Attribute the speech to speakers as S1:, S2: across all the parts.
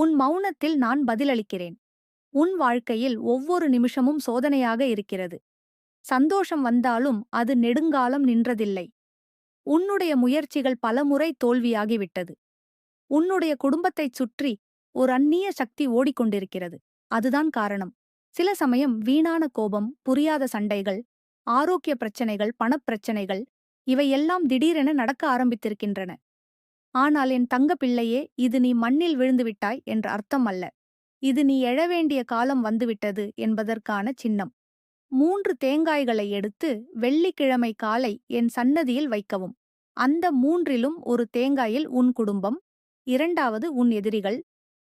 S1: உன் மௌனத்தில் நான் பதிலளிக்கிறேன். உன் வாழ்க்கையில் ஒவ்வொரு நிமிஷமும் சோதனையாக இருக்கிறது. சந்தோஷம் வந்தாலும் அது நெடுங்காலம் நின்றதில்லை. உன்னுடைய முயற்சிகள் பலமுறை தோல்வியாகிவிட்டது. உன்னுடைய குடும்பத்தைச் சுற்றி ஒரு அந்நிய சக்தி ஓடிக்கொண்டிருக்கிறது. அதுதான் காரணம். சில சமயம் வீணான கோபம் புரியாத சண்டைகள் ஆரோக்கிய பிரச்சனைகள் பணப்பிரச்சனைகள் இவையெல்லாம் திடீரென நடக்க ஆரம்பித்திருக்கின்றன. ஆனால் என் தங்க பிள்ளையே இது நீ மண்ணில் விழுந்துவிட்டாய் என்ற அர்த்தம் அல்ல. இது நீ எழ வேண்டிய காலம் வந்துவிட்டது என்பதற்கான சின்னம். மூன்று தேங்காய்களை எடுத்து வெள்ளிக்கிழமை காலை என் சன்னதியில் வைக்கவும். அந்த மூன்றிலும் ஒரு தேங்காயில் உன் குடும்பம் இரண்டாவது உன் எதிரிகள்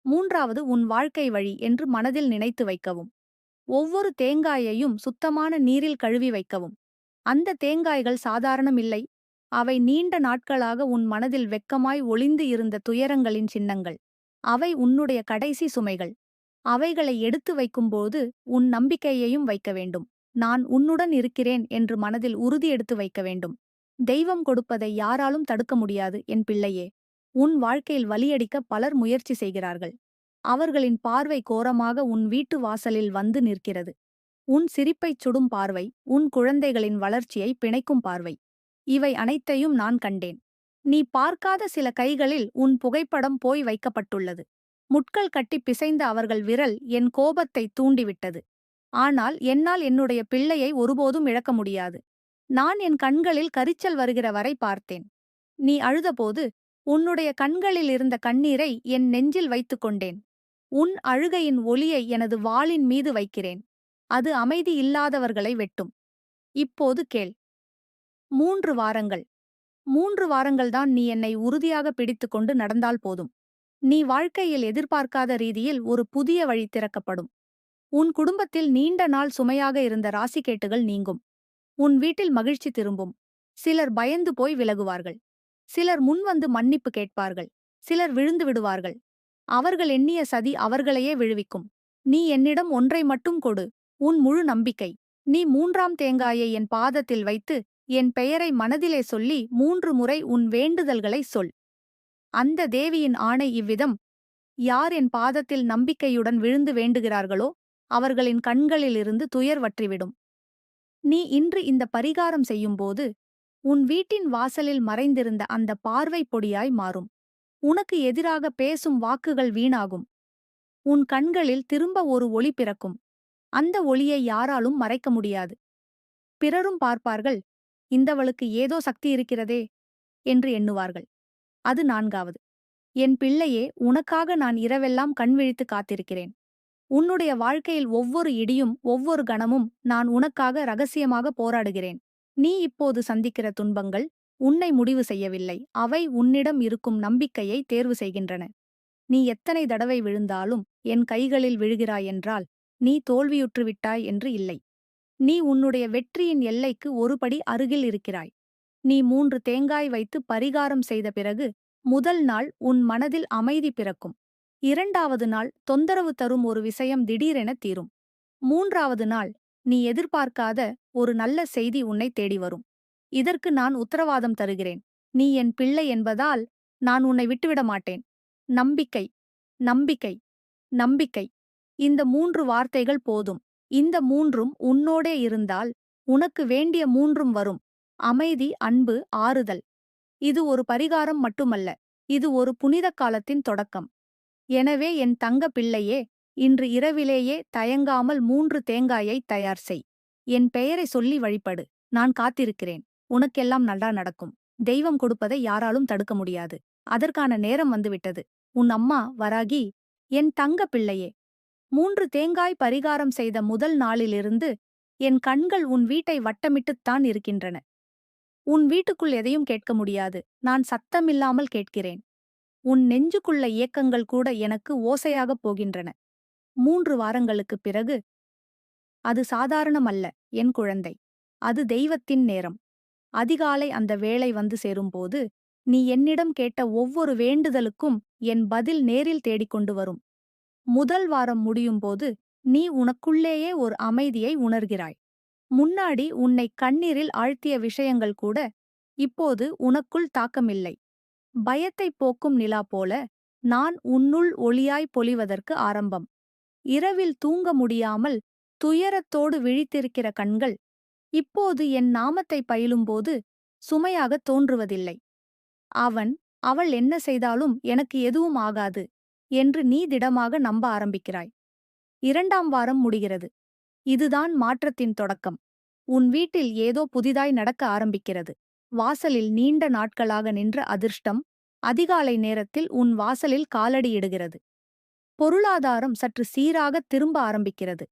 S1: மூன்றாவது உன் வாழ்க்கை வழி என்று மனதில் நினைத்து வைக்கவும். ஒவ்வொரு தேங்காயையும் சுத்தமான நீரில் கழுவி வைக்கவும். அந்த தேங்காய்கள் சாதாரணமில்லை அவை நீண்ட நாட்களாக உன் மனதில் வெக்கமாய் ஒளிந்து இருந்த துயரங்களின் சின்னங்கள். அவை உன்னுடைய கடைசி சுமைகள். அவைகளை எடுத்து வைக்கும்போது உன் நம்பிக்கையையும் வைக்க வேண்டும். நான் உன்னுடன் இருக்கிறேன் என்று மனதில் உறுதி எடுத்து வைக்க வேண்டும். தெய்வம் கொடுப்பதை யாராலும் தடுக்க முடியாது என் பிள்ளையே. உன் வாழ்க்கையில் வலியடிக்க பலர் முயற்சி செய்கிறார்கள். அவர்களின் பார்வை கோரமாக உன் வீட்டு வாசலில் வந்து நிற்கிறது. உன் சிரிப்பைச் சுடும் பார்வை உன் குழந்தைகளின் வளர்ச்சியை பிணைக்கும் பார்வை. இவை அனைத்தையும் நான் கண்டேன். நீ பார்க்காத சில கைகளில் உன் புகைப்படம் போய் வைக்கப்பட்டுள்ளது. முட்கள் கட்டி பிசைந்த அவர்கள் விரல் என் கோபத்தை தூண்டிவிட்டது. ஆனால் என்னால் என்னுடைய பிள்ளையை ஒருபோதும் இழக்க முடியாது. நான் என் கண்களில் கரிச்சல் வருகிற வரை பார்த்தேன். நீ அழுதபோது உன்னுடைய கண்களில் இருந்த கண்ணீரை என் நெஞ்சில் வைத்துக் கொண்டேன். உன் அழுகையின் ஒலியை எனது வாளின் மீது வைக்கிறேன். அது அமைதி இல்லாதவர்களை வெட்டும். இப்போது கேள் மூன்று வாரங்கள். மூன்று வாரங்கள்தான் நீ என்னை உறுதியாக பிடித்துக்கொண்டு நடந்தால் போதும். நீ வாழ்க்கையில் எதிர்பார்க்காத ரீதியில் ஒரு புதிய வழி திறக்கப்படும். உன் குடும்பத்தில் நீண்ட நாள் சுமையாக இருந்த ராசிக்கேட்டுகள் நீங்கும். உன் வீட்டில் மகிழ்ச்சி திரும்பும். சிலர் பயந்து போய் விலகுவார்கள். சிலர் முன்வந்து மன்னிப்பு கேட்பார்கள். சிலர் விழுந்து விடுவார்கள். அவர்கள் எண்ணிய சதி அவர்களையே விழுவிக்கும். நீ என்னிடம் ஒன்றை மட்டும் கொடு. உன் முழு நம்பிக்கை. நீ மூன்றாம் தேங்காயை என் பாதத்தில் வைத்து என் பெயரை மனதிலே சொல்லி மூன்று முறை உன் வேண்டுதல்களை சொல். அந்த தேவியின் ஆணை இவ்விதம். யார் என் பாதத்தில் நம்பிக்கையுடன் விழுந்து வேண்டுகிறார்களோ அவர்களின் கண்களிலிருந்து துயர் வற்றிவிடும். நீ இன்று இந்த பரிகாரம் செய்யும்போது உன் வீட்டின் வாசலில் மறைந்திருந்த அந்த பார்வை பொடியாய் மாறும். உனக்கு எதிராக பேசும் வாக்குகள் வீணாகும். உன் கண்களில் திரும்ப ஒரு ஒளி பிறக்கும். அந்த ஒளியை யாராலும் மறைக்க முடியாது. பிறரும் பார்ப்பார்கள் இந்தவளுக்கு ஏதோ சக்தி இருக்கிறதே என்று எண்ணுவார்கள். அது நான்காவது. என் பிள்ளையே உனக்காக நான் இரவெல்லாம் கண் விழித்து காத்திருக்கிறேன். உன்னுடைய வாழ்க்கையில் ஒவ்வொரு இடியும் ஒவ்வொரு கணமும் நான் உனக்காக ரகசியமாக போராடுகிறேன். நீ இப்போது சந்திக்கிற துன்பங்கள் உன்னை முடிவு செய்யவில்லை. அவை உன்னிடம் இருக்கும் நம்பிக்கையை தேர்வு செய்கின்றன. நீ எத்தனை தடவை விழுந்தாலும் என் கைகளில் விழுகிறாய் என்றால் நீ தோல்வியுற்றுவிட்டாய் என்று இல்லை. நீ உன்னுடைய வெற்றியின் எல்லைக்கு ஒருபடி அருகில் இருக்கிறாய். நீ மூன்று தேங்காய் வைத்து பரிகாரம் செய்த பிறகு முதல் நாள் உன் மனதில் அமைதி பிறக்கும். இரண்டாவது நாள் தொந்தரவு தரும் ஒரு விஷயம் திடீரென தீரும். மூன்றாவது நாள் நீ எதிர்பார்க்காத ஒரு நல்ல செய்தி உன்னை தேடி வரும். இதற்கு நான் உத்தரவாதம் தருகிறேன். நீ என் பிள்ளை என்பதால் நான் உன்னை விட்டுவிட மாட்டேன். நம்பிக்கை நம்பிக்கை நம்பிக்கை. இந்த மூன்று வார்த்தைகள் போதும். இந்த மூன்றும் உன்னோடே இருந்தால் உனக்கு வேண்டிய மூன்றும் வரும். அமைதி அன்பு ஆறுதல். இது ஒரு பரிகாரம் மட்டுமல்ல இது ஒரு புனித காலத்தின் தொடக்கம். எனவே என் தங்க பிள்ளையே இன்று இரவிலேயே தயங்காமல் மூன்று தேங்காயை தயார் செய். என் பெயரை சொல்லி வழிபடு நான் காத்திருக்கிறேன். உனக்கெல்லாம் நல்லா நடக்கும். தெய்வம் கொடுப்பதை யாராலும் தடுக்க முடியாது. அதற்கான நேரம் வந்துவிட்டது. உன் அம்மா வராகி என் தங்க பிள்ளையே மூன்று தேங்காய் பரிகாரம் செய்த முதல் நாளிலிருந்து என் கண்கள் உன் வீட்டை வட்டமிட்டுத்தான் இருக்கின்றன. உன் வீட்டுக்குள் எதையும் கேட்க முடியாது. நான் சத்தமில்லாமல் கேட்கிறேன். உன் நெஞ்சுக்குள்ள இயக்கங்கள் கூட எனக்கு ஓசையாகப் போகின்றன. மூன்று வாரங்களுக்குப் பிறகு அது சாதாரணமல்ல என் குழந்தை. அது தெய்வத்தின் நேரம். அதிகாலை அந்த வேளை வந்து சேரும்போது நீ என்னிடம் கேட்ட ஒவ்வொரு வேண்டுதலுக்கும் என் பதில் நேரில் தேடிக்கொண்டு வரும். முதல் வாரம் முடியும்போது நீ உனக்குள்ளேயே ஒரு அமைதியை உணர்கிறாய். முன்னாடி உன்னை கண்ணீரில் ஆழ்த்திய விஷயங்கள் கூட இப்போது உனக்குள் தாக்கமில்லை. பயத்தைப் போக்கும் நிலா போல நான் உன்னுள் ஒளியாய் பொலிவதற்கு ஆரம்பம். இரவில் தூங்க முடியாமல் துயரத்தோடு விழித்திருக்கிற கண்கள் இப்போது என் நாமத்தை பயிலும்போது சுமையாகத் தோன்றுவதில்லை. அவன் அவள் என்ன செய்தாலும் எனக்கு எதுவும் ஆகாது. என்று நீ திடமாக நம்ப ஆரம்பிக்கிறாய். இரண்டாம் வாரம் முடிகிறது. இதுதான் மாற்றத்தின் தொடக்கம். உன் வீட்டில் ஏதோ புதிதாய் நடக்க ஆரம்பிக்கிறது. வாசலில் நீண்ட நாட்களாக நின்ற அதிர்ஷ்டம் அதிகாலை நேரத்தில் உன் வாசலில் காலடியிடுகிறது. பொருளாதாரம் சற்று சீராக திரும்ப ஆரம்பிக்கிறது.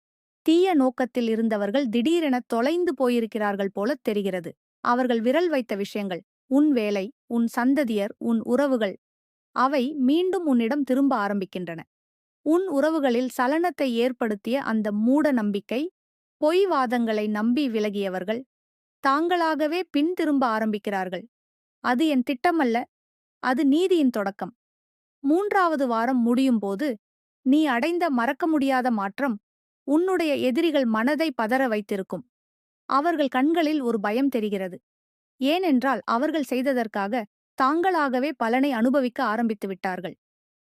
S1: தீய நோக்கத்தில் இருந்தவர்கள் திடீரென தொலைந்து போயிருக்கிறார்கள் போலத் தெரிகிறது. அவர்கள் விரல் வைத்த விஷயங்கள் உன் வேலை உன் சந்ததியர் உன் உறவுகள் அவை மீண்டும் உன்னிடம் திரும்ப ஆரம்பிக்கின்றன. உன் உறவுகளில் சலனத்தை ஏற்படுத்திய அந்த மூட நம்பிக்கை பொய் வாதங்களை நம்பி விலகியவர்கள் தாங்களாகவே பின் திரும்ப ஆரம்பிக்கிறார்கள். அது என் திட்டமல்ல அது நீதியின் தொடக்கம். மூன்றாவது வாரம் முடியும் போது நீ அடைந்த மறக்க முடியாத மாற்றம் உன்னுடைய எதிரிகள் மனதை பதற வைத்திருக்கும். அவர்கள் கண்களில் ஒரு பயம் தெரிகிறது. ஏனென்றால் அவர்கள் செய்ததற்காக தாங்களாகவே பலனை அனுபவிக்க ஆரம்பித்து விட்டார்கள்.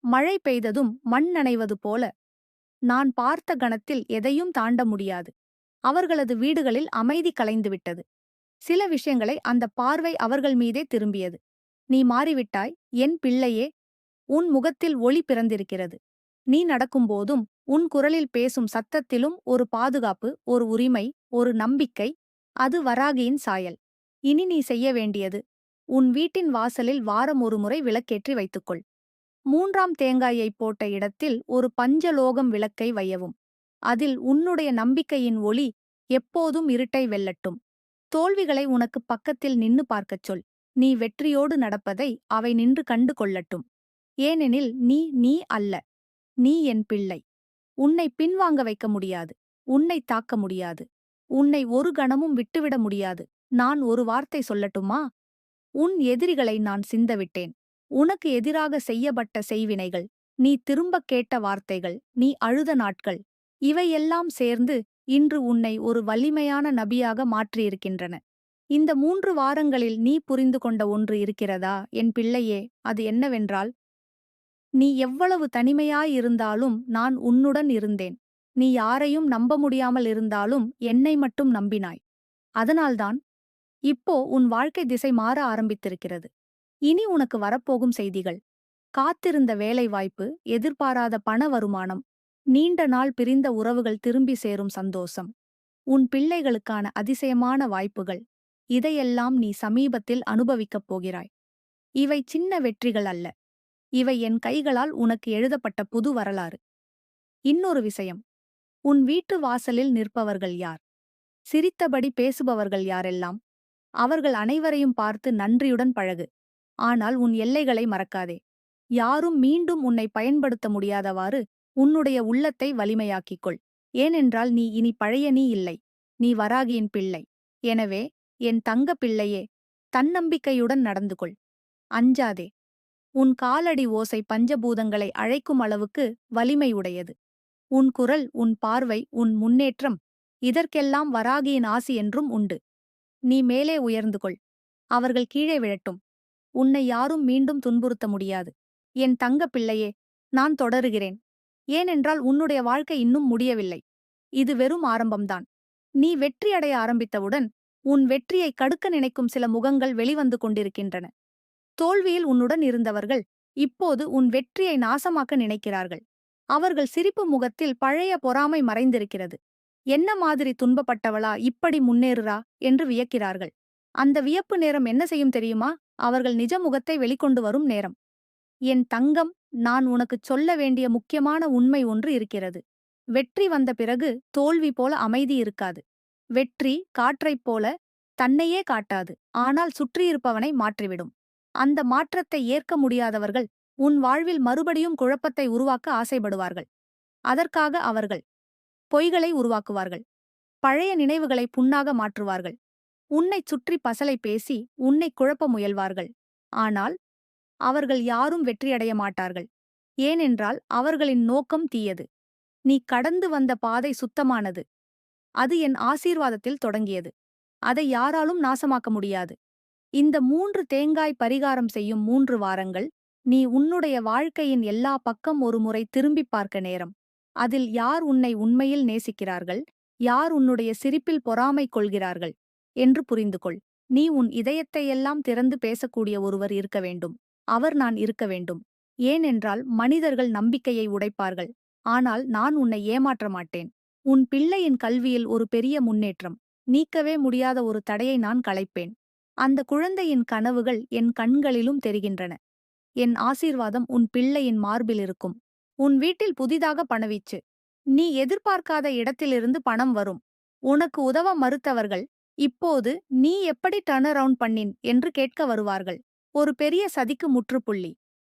S1: மழை பெய்ததும் மண் நனைவது போல. நான் பார்த்த கணத்தில் எதையும் தாண்ட முடியாது. அவர்களது வீடுகளில் அமைதி கலைந்துவிட்டது சில விஷயங்களை அந்த பார்வை அவர்கள் மீதே திரும்பியது. நீ மாறிவிட்டாய் என் பிள்ளையே உன் முகத்தில் ஒளி பிறந்திருக்கிறது. நீ நடக்கும்போதும் உன் குரலில் பேசும் சத்தத்திலும் ஒரு பாதுகாப்பு ஒரு உரிமை ஒரு நம்பிக்கை அது வராகியின் சாயல். இனி நீ செய்ய வேண்டியது உன் வீட்டின் வாசலில் வாரம் ஒரு முறை விளக்கேற்றி வைத்துக்கொள். மூன்றாம் தேங்காயைப் போட்ட இடத்தில் ஒரு பஞ்சலோகம் விளக்கை வையவும். அதில் உன்னுடைய நம்பிக்கையின் ஒளி எப்போதும் இருட்டை வெல்லட்டும். தோல்விகளை உனக்கு பக்கத்தில் நின்னு பார்க்கச் சொல். நீ வெற்றியோடு நடப்பதை அவை நின்று கண்டு கொள்ளட்டும். ஏனெனில் நீ நீ அல்ல. நீ என் பிள்ளை. உன்னை பின்வாங்க வைக்க முடியாது. உன்னை தாக்க முடியாது. உன்னை ஒரு கணமும் விட்டுவிட முடியாது. நான் ஒரு வார்த்தை சொல்லட்டுமா? உன் எதிரிகளை நான் சிந்தவிட்டேன். உனக்கு எதிராக செய்யப்பட்ட செய்வினைகள் நீ திரும்பக் கேட்ட வார்த்தைகள் நீ அழுத நாட்கள் இவையெல்லாம் சேர்ந்து இன்று உன்னை ஒரு வலிமையான நபியாக மாற்றியிருக்கின்றன. இந்த மூன்று வாரங்களில் நீ புரிந்து கொண்ட ஒன்று இருக்கிறதா? என் பிள்ளையே அது என்னவென்றால் நீ எவ்வளவு தனிமையாயிருந்தாலும் நான் உன்னுடன் இருந்தேன். நீ யாரையும் நம்ப முடியாமல் இருந்தாலும் என்னை மட்டும் நம்பினாய். அதனால்தான் இப்போ உன் வாழ்க்கை திசை மாற ஆரம்பித்திருக்கிறது. இனி உனக்கு வரப்போகும் செய்திகள். காத்திருந்த வேலை வாய்ப்பு எதிர்பாராத பண வருமானம் நீண்ட நாள் பிரிந்த உறவுகள் திரும்பி சேரும் சந்தோஷம். உன் பிள்ளைகளுக்கான அதிசயமான வாய்ப்புகள். இதையெல்லாம் நீ சமீபத்தில் அனுபவிக்கப் போகிறாய். இவை சின்ன வெற்றிகள் அல்ல. இவை என் கைகளால் உனக்கு எழுதப்பட்ட புது வரலாறு. இன்னொரு விஷயம். உன் வீட்டு வாசலில் நிற்பவர்கள் யார்? சிரித்தபடி பேசுபவர்கள் யாரெல்லாம்? அவர்கள் அனைவரையும் பார்த்து நன்றியுடன் பழகு. ஆனால் உன் எல்லைகளை மறக்காதே. யாரும் மீண்டும் உன்னை பயன்படுத்த முடியாதவாறு உன்னுடைய உள்ளத்தை வலிமையாக்கிக் கொள் ஏனென்றால் நீ இனி பழைய நீ இல்லை. நீ வராகியின் பிள்ளை. எனவே என் தங்க பிள்ளையே தன்னம்பிக்கையுடன் நடந்து கொள் அஞ்சாதே. உன் காலடி ஓசை பஞ்சபூதங்களை அழைக்கும் அளவுக்கு வலிமையுடையது. உன் குரல் உன் பார்வை உன் முன்னேற்றம் இதற்கெல்லாம் வராகியின் ஆசி என்றும் உண்டு. நீ மேலே உயர்ந்து கொள். அவர்கள் கீழே விழட்டும். உன்னை யாரும் மீண்டும் துன்புறுத்த முடியாது. என் தங்க பிள்ளையே நான் தொடருகிறேன். ஏனென்றால் உன்னுடைய வாழ்க்கை இன்னும் முடியவில்லை. இது வெறும் ஆரம்பம்தான். நீ வெற்றியடைய ஆரம்பித்தவுடன் உன் வெற்றியை கடுக்க நினைக்கும் சில முகங்கள் வெளிவந்து கொண்டிருக்கின்றன. தோல்வியில் உன்னுடன் இருந்தவர்கள் இப்போது உன் வெற்றியை நாசமாக்க நினைக்கிறார்கள். அவர்கள் சிரிப்பு முகத்தில் பழைய பொறாமை மறைந்திருக்கிறது. என்ன மாதிரி துன்பப்பட்டவளா இப்படி முன்னேறுறா என்று வியக்கிறார்கள். அந்த வியப்பு நேரம் என்ன செய்யும் தெரியுமா? அவர்கள் நிஜ முகத்தை வெளிக்கொண்டு வரும் நேரம். என் தங்கம் நான் உனக்குச் சொல்ல வேண்டிய முக்கியமான உண்மை ஒன்று இருக்கிறது. வெற்றி வந்த பிறகு தோல்வி போல அமைதி இருக்காது. வெற்றி காற்றைப் போல தன்னையே காட்டாது. ஆனால் சுற்றியிருப்பவனை மாற்றிவிடும். அந்த மாற்றத்தை ஏற்க முடியாதவர்கள் உன் வாழ்வில் மறுபடியும் குழப்பத்தை உருவாக்க ஆசைப்படுவார்கள். அதற்காக அவர்கள் பொய்களை உருவாக்குவார்கள். பழைய நினைவுகளை புண்ணாக மாற்றுவார்கள். உன்னைச் சுற்றி பசலை பேசி உன்னை குழப்ப முயல்வார்கள். ஆனால் அவர்கள் யாரும் வெற்றியடைய மாட்டார்கள். ஏனென்றால் அவர்களின் நோக்கம் தீயது. நீ கடந்து வந்த பாதை சுத்தமானது. அது என் ஆசீர்வாதத்தில் தொடங்கியது. அதை யாராலும் நாசமாக்க முடியாது. இந்த மூன்று தேங்காய் பரிகாரம் செய்யும் மூன்று வாரங்கள் நீ உன்னுடைய வாழ்க்கையின் எல்லா பக்கம் ஒரு முறை திரும்பிப் பார்க்க நேரம். அதில் யார் உன்னை உண்மையில் நேசிக்கிறார்கள்? யார் உன்னுடைய சிரிப்பில் பொறாமை கொள்கிறார்கள்? என்று புரிந்து கொள் நீ உன் இதயத்தையெல்லாம் திறந்து பேசக்கூடிய ஒருவர் இருக்க வேண்டும். அவர் நான் இருக்க வேண்டும். ஏனென்றால் மனிதர்கள் நம்பிக்கையை உடைப்பார்கள். ஆனால் நான் உன்னை ஏமாற்ற மாட்டேன். உன் பிள்ளையின் கல்வியில் ஒரு பெரிய முன்னேற்றம். நீக்கவே முடியாத ஒரு தடையை நான் களைப்பேன். அந்த குழந்தையின் கனவுகள் என் கண்களிலும் தெரிகின்றன. என் ஆசீர்வாதம் உன் பிள்ளையின் மார்பில் இருக்கும். உன் வீட்டில் புதிதாக பணவீச்சு. நீ எதிர்பார்க்காத இடத்திலிருந்து பணம் வரும். உனக்கு உதவ மறுத்தவர்கள் இப்போது நீ எப்படி டர்ன் அரவுண்ட் பண்ணின் என்று கேட்க வருவார்கள். ஒரு பெரிய சதிக்கு முற்றுப்புள்ளி.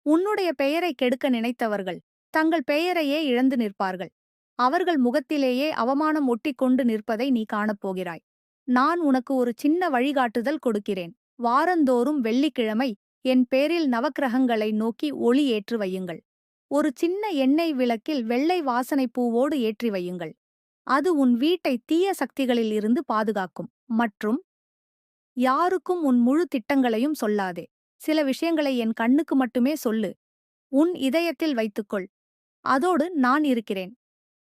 S1: உன்னுடைய பெயரை கெடுக்க நினைத்தவர்கள் தங்கள் பெயரையே இழந்து நிற்பார்கள். அவர்கள் முகத்திலேயே அவமானம் ஒட்டிக்கொண்டு நிற்பதை நீ காணப்போகிறாய். நான் உனக்கு ஒரு சின்ன வழிகாட்டுதல் கொடுக்கிறேன். வாரந்தோறும் வெள்ளிக்கிழமை என் பேரில் நவக்கிரகங்களை நோக்கி ஒளி ஏற்று வையுங்கள். ஒரு சின்ன எண்ணெய் விளக்கில் வெள்ளை வாசனை பூவோடு ஏற்றி வையுங்கள். அது உன் வீட்டை தீய சக்திகளில் இருந்து பாதுகாக்கும். மற்றும் யாருக்கும் உன் முழு திட்டங்களையும் சொல்லாதே. சில விஷயங்களை என் கண்ணுக்கு மட்டுமே சொல்லு. உன் இதயத்தில் வைத்துக்கொள். அதோடு நான் இருக்கிறேன்.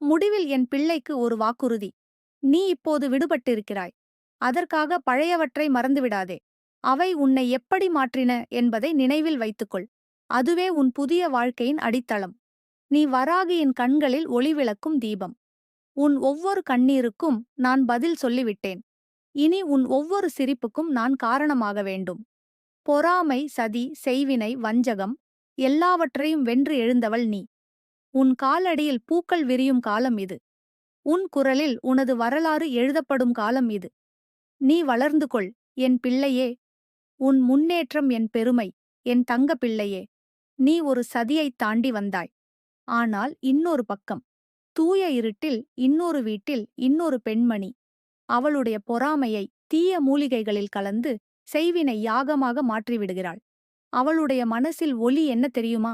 S1: முடிவில் என் பிள்ளைக்கு ஒரு வாக்குறுதி. நீ இப்போது விடுபட்டிருக்கிறாய். அதற்காக பழையவற்றை மறந்துவிடாதே. அவை உன்னை எப்படி மாற்றின என்பதை நினைவில் வைத்துக்கொள். அதுவே உன் புதிய வாழ்க்கையின் அடித்தளம். நீ வராகியின் கண்களில் ஒளிவிளக்கும் தீபம். உன் ஒவ்வொரு கண்ணீருக்கும் நான் பதில் சொல்லிவிட்டேன். இனி உன் ஒவ்வொரு சிரிப்புக்கும் நான் காரணமாக வேண்டும். பொறாமை சதி செய்வினை வஞ்சகம் எல்லாவற்றையும் வென்று எழுந்தவள் நீ. உன் காலடியில் பூக்கள் விரியும் காலம் இது. உன் குரலில் உனது வரலாறு எழுதப்படும் காலம் இது. நீ வளர்ந்து கொள் என் பிள்ளையே. உன் முன்னேற்றம் என் பெருமை என் தங்க பிள்ளையே. நீ ஒரு சதியைத் தாண்டி வந்தாய். ஆனால் இன்னொரு பக்கம் தூய இருட்டில் இன்னொரு வீட்டில் இன்னொரு பெண்மணி அவளுடைய பொறாமையை தீய மூலிகைகளில் கலந்து செய்வினை யாகமாக மாற்றிவிடுகிறாள். அவளுடைய மனசில் ஒலி என்ன தெரியுமா?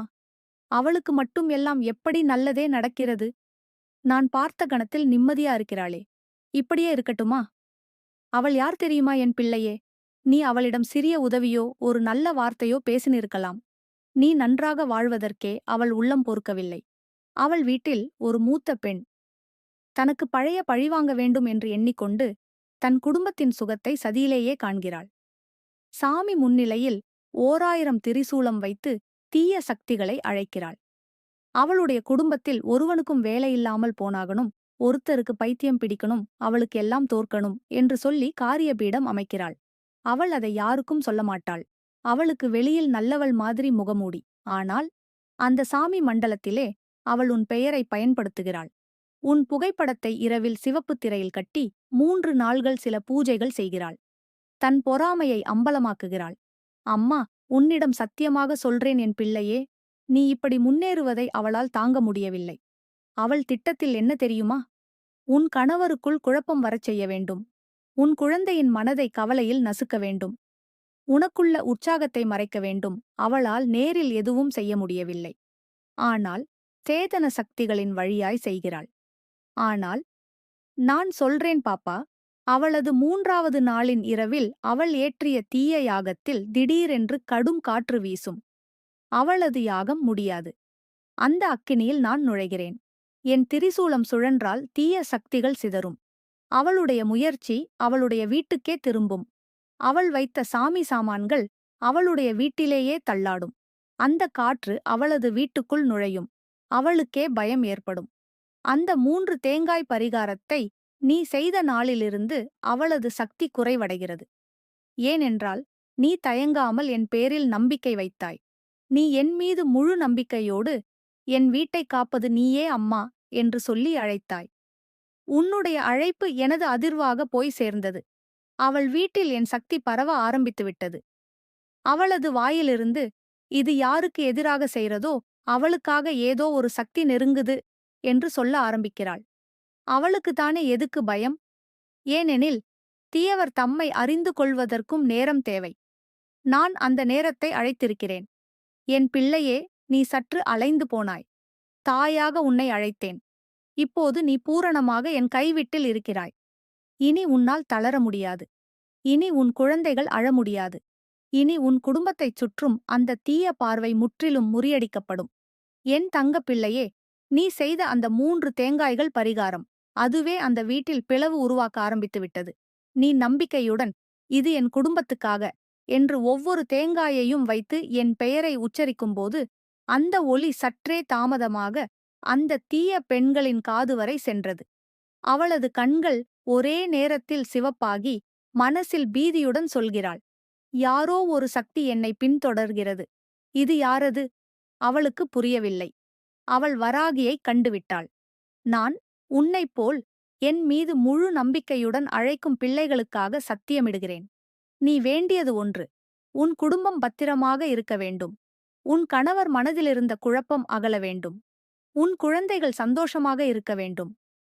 S1: அவளுக்கு மட்டும் எல்லாம் எப்படி நல்லதே நடக்கிறது? நான் பார்த்த கணத்தில் நிம்மதியா இருக்கிறாளே இப்படியே இருக்கட்டுமா? அவள் யார் தெரியுமா என் பிள்ளையே? நீ அவளிடம் சிறிய உதவியோ ஒரு நல்ல வார்த்தையோ பேசினிருக்கலாம். நீ நன்றாக வாழ்வதற்கே அவள் உள்ளம் பொறுக்கவில்லை. அவள் வீட்டில் ஒரு மூத்த பெண். தனக்கு பழைய பழிவாங்க வேண்டும் என்று எண்ணிக்கொண்டு தன் குடும்பத்தின் சுகத்தை சதியிலேயே காண்கிறாள். சாமி முன்னிலையில் ஓராயிரம் திரிசூலம் வைத்து தீய சக்திகளை அழைக்கிறாள். அவளுடைய குடும்பத்தில் ஒருவனுக்கும் வேலையில்லாமல் போனாகணும் ஒருத்தருக்கு பைத்தியம் பிடிக்கணும் அவளுக்கு எல்லாம் தோற்கணும் என்று சொல்லி காரியபீடம் அமைக்கிறாள். அவள் அதை யாருக்கும் சொல்ல மாட்டாள். அவளுக்கு வெளியில் நல்லவள் மாதிரி முகமூடி. ஆனால் அந்த சாமி மண்டலத்திலே அவள் உன் பெயரை பயன்படுத்துகிறாள். உன் புகைப்படத்தை இரவில் சிவப்பு திரையில் கட்டி மூன்று நாள்கள் சில பூஜைகள் செய்கிறாள். தன் பொறாமையை அம்பலமாக்குகிறாள். அம்மா உன்னிடம் சத்தியமாக சொல்றேன் என் பிள்ளையே நீ இப்படி முன்னேறுவதை அவளால் தாங்க முடியவில்லை. அவள் திட்டத்தில் என்ன தெரியுமா? உன் கணவருக்குள் குழப்பம் வரச் செய்ய வேண்டும். உன் குழந்தையின் மனதை கவலையில் நசுக்க வேண்டும். உனக்குள்ள உற்சாகத்தை மறைக்க வேண்டும். அவளால் நேரில் எதுவும் செய்ய முடியவில்லை. ஆனால் சேதன சக்திகளின் வழியாய் செய்கிறாள். ஆனால் நான் சொல்றேன் பாப்பா அவளது மூன்றாவது நாளின் இரவில் அவள் ஏற்றிய தீய யாகத்தில் திடீரென்று கடும் காற்று வீசும். அவளது யாகம் முடியாது. அந்த அக்கினியில் நான் நுழைகிறேன். என் திரிசூலம் சுழன்றால் தீய சக்திகள் சிதறும். அவளுடைய முயற்சி அவளுடைய வீட்டுக்கே திரும்பும். அவள் வைத்த சாமி சாமான்கள் அவளுடைய வீட்டிலேயே தள்ளாடும். அந்த காற்று அவளது வீட்டுக்குள் நுழையும். அவளுக்கே பயம் ஏற்படும். அந்த மூன்று தேங்காய் பரிகாரத்தை நீ செய்த நாளிலிருந்து அவளது சக்தி குறைவடைகிறது. ஏனென்றால் நீ தயங்காமல் என் பேரில் நம்பிக்கை வைத்தாய். நீ என் மீது முழு நம்பிக்கையோடு என் வீட்டைக் காப்பது நீயே அம்மா என்று சொல்லி அழைத்தாய். உன்னுடைய அழைப்பு எனது அதிர்வாக போய் சேர்ந்தது. அவள் வீட்டில் என் சக்தி பரவ ஆரம்பித்துவிட்டது அவளது வாயிலிருந்து இது யாருக்கு எதிராக செய்கிறதோ அவளுக்காக ஏதோ ஒரு சக்தி நெருங்குது என்று சொல்ல ஆரம்பிக்கிறாள். அவளுக்குத்தானே எதுக்கு பயம்? ஏனெனில் தீயவர் தம்மை அறிந்து கொள்வதற்கும் நேரம் தேவை. நான் அந்த நேரத்தை அழைத்திருக்கிறேன். என் பிள்ளையே நீ சற்று அலைந்து போனாய். தாயாக உன்னை அழைத்தேன். இப்போது நீ பூரணமாக என் கைவிட்டில் இருக்கிறாய். இனி உன்னால் தளர முடியாது. இனி உன் குழந்தைகள் அழ முடியாது. இனி உன் குடும்பத்தைச் சுற்றும் அந்த தீய பார்வை முற்றிலும் முறியடிக்கப்படும். என் தங்கப் பிள்ளையே நீ செய்த அந்த மூன்று தேங்காய்கள் பரிகாரம். அதுவே அந்த வீட்டில் பிளவு உருவாக்க ஆரம்பித்து விட்டது நீ நம்பிக்கையுடன் இது என் குடும்பத்துக்காக என்று ஒவ்வொரு தேங்காயையும் வைத்து என் பெயரை உச்சரிக்கும்போது அந்த ஒலி சற்றே தாமதமாக அந்த தீய பெண்களின் காது வரை சென்றது. அவளது கண்கள் ஒரே நேரத்தில் சிவப்பாகி மனசில் பீதியுடன் சொல்கிறாள் யாரோ ஒரு சக்தி என்னை பின்தொடர்கிறது. இது யாரது? அவளுக்கு புரியவில்லை. அவள் வராகியைக் கண்டுவிட்டாள். நான் உன்னைப் போல் என் மீது முழு நம்பிக்கையுடன் அழைக்கும் பிள்ளைகளுக்காக சத்தியமிடுகிறேன். நீ வேண்டியது ஒன்று. உன் குடும்பம் பத்திரமாக இருக்க வேண்டும். உன் கணவர் மனதிலிருந்த குழப்பம் அகல வேண்டும். உன் குழந்தைகள் சந்தோஷமாக இருக்க வேண்டும்.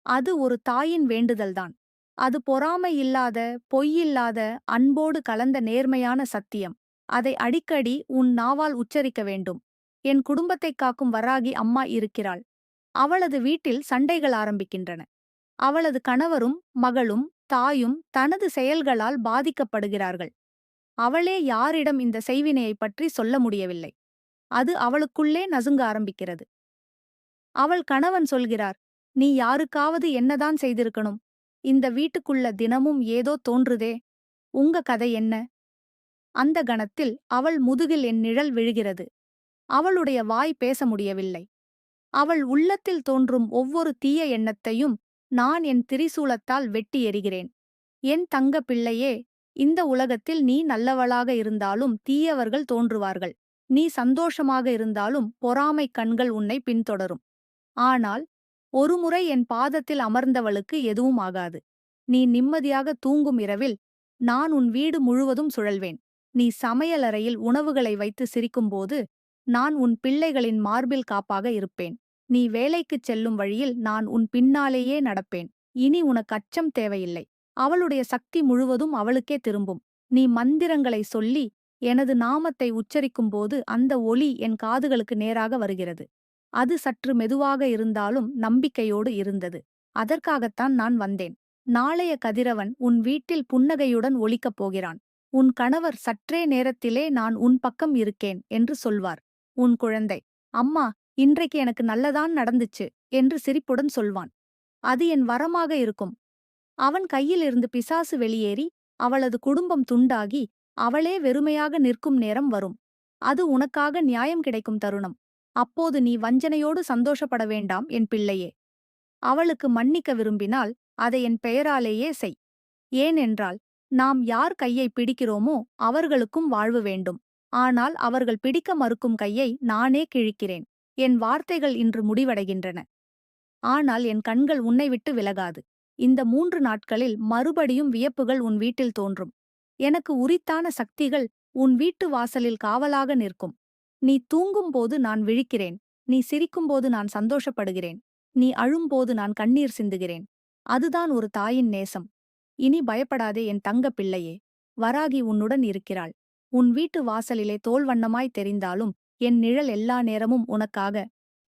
S1: அது ஒரு தாயின் வேண்டுதல்தான். அது பொறாமை இல்லாத பொய்யில்லாத அன்போடு கலந்த நேர்மையான சத்தியம். அதை அடிக்கடி உன் நாவால் உச்சரிக்க வேண்டும். என் குடும்பத்தைக் காக்கும் வராகி அம்மா இருக்கிறாள். அவளது வீட்டில் சண்டைகள் ஆரம்பிக்கின்றன. அவளது கணவரும் மகளும் தாயும் தனது செயல்களால் பாதிக்கப்படுகிறார்கள். அவளே யாரிடம் இந்த செய்வினையைப் பற்றி சொல்ல முடியவில்லை. அது அவளுக்குள்ளே நசுங்க ஆரம்பிக்கிறது. அவள் கணவன் சொல்கிறார் நீ யாருக்காவது என்னதான் செய்திருக்கணும்? இந்த வீட்டுக்குள்ள தினமும் ஏதோ தோன்றுதே. உங்க கதை என்ன? அந்த கணத்தில் அவள் முதுகில் என் நிழல் விழுகிறது. அவளுடைய வாய் பேச முடியவில்லை. அவள் உள்ளத்தில் தோன்றும் ஒவ்வொரு தீய எண்ணத்தையும் நான் என் திரிசூலத்தால் வெட்டி எறிகிறேன். என் தங்க பிள்ளையே இந்த உலகத்தில் நீ நல்லவளாக இருந்தாலும் தீயவர்கள் தோன்றுவார்கள். நீ சந்தோஷமாக இருந்தாலும் பொறாமை கண்கள் உன்னை பின்தொடரும். ஆனால் ஒருமுறை என் பாதத்தில் அமர்ந்தவளுக்கு எதுவும் ஆகாது. நீ நிம்மதியாக தூங்கும் இரவில் நான் உன் வீடு முழுவதும் சுழல்வேன். நீ சமையலறையில் உணவுகளை வைத்து சிரிக்கும்போது நான் உன் பிள்ளைகளின் மார்பில் காப்பாக இருப்பேன். நீ வேலைக்குச் செல்லும் வழியில் நான் உன் பின்னாலேயே நடப்பேன். இனி உனக்கு அச்சம் தேவையில்லை. அவளுடைய சக்தி முழுவதும் அவளுக்கே திரும்பும். நீ மந்திரங்களை சொல்லி எனது நாமத்தை உச்சரிக்கும்போது அந்த ஒலி என் காதுகளுக்கு நேராக வருகிறது. அது சற்று மெதுவாக இருந்தாலும் நம்பிக்கையோடு இருந்தது. அதற்காகத்தான் நான் வந்தேன். நாளைய கதிரவன் உன் வீட்டில் புன்னகையுடன் ஒழிக்கப் போகிறான். உன் கணவர் சற்றே நேரத்திலே நான் உன் பக்கம் இருக்கேன் என்று சொல்வார். உன் குழந்தை அம்மா இன்றைக்கு எனக்கு நல்லதான் நடந்துச்சு என்று சிரிப்புடன் சொல்வான். அது என் வரமாக இருக்கும். அவன் கையிலிருந்து பிசாசு வெளியேறி அவளது குடும்பம் துண்டாகி அவளே வெறுமையாக நிற்கும் நேரம் வரும். அது உனக்காக நியாயம் கிடைக்கும் தருணம். அப்போது நீ வஞ்சனையோடு சந்தோஷப்பட வேண்டாம் என் பிள்ளையே. அவளுக்கு மன்னிக்க விரும்பினால் அதை என் பெயராலேயே செய். ஏனென்றால் நாம் யார் கையை பிடிக்கிறோமோ அவர்களுக்கும் வாழ்வு வேண்டும். ஆனால் அவர்கள் பிடிக்க மறுக்கும் கையை நானே கிழிக்கிறேன். என் வார்த்தைகள் இன்று முடிவடைகின்றன. ஆனால் என் கண்கள் உன்னை விட்டு விலகாது. இந்த மூன்று நாட்களில் மறுபடியும் வியப்புகள் உன் வீட்டில் தோன்றும். எனக்கு உரித்தான சக்திகள் உன் வீட்டு வாசலில் காவலாக நிற்கும். நீ தூங்கும்போது நான் விழிக்கிறேன். நீ சிரிக்கும்போது நான் சந்தோஷப்படுகிறேன். நீ அழும்போது நான் கண்ணீர் சிந்துகிறேன். அதுதான் ஒரு தாயின் நேசம். இனி பயப்படாதே என் தங்க பிள்ளையே. வராகி உன்னுடன் இருக்கிறாள். உன் வீட்டு வாசலிலே தோல் வண்ணமாய் தெரிந்தாலும் என் நிழல் எல்லா நேரமும் உனக்காக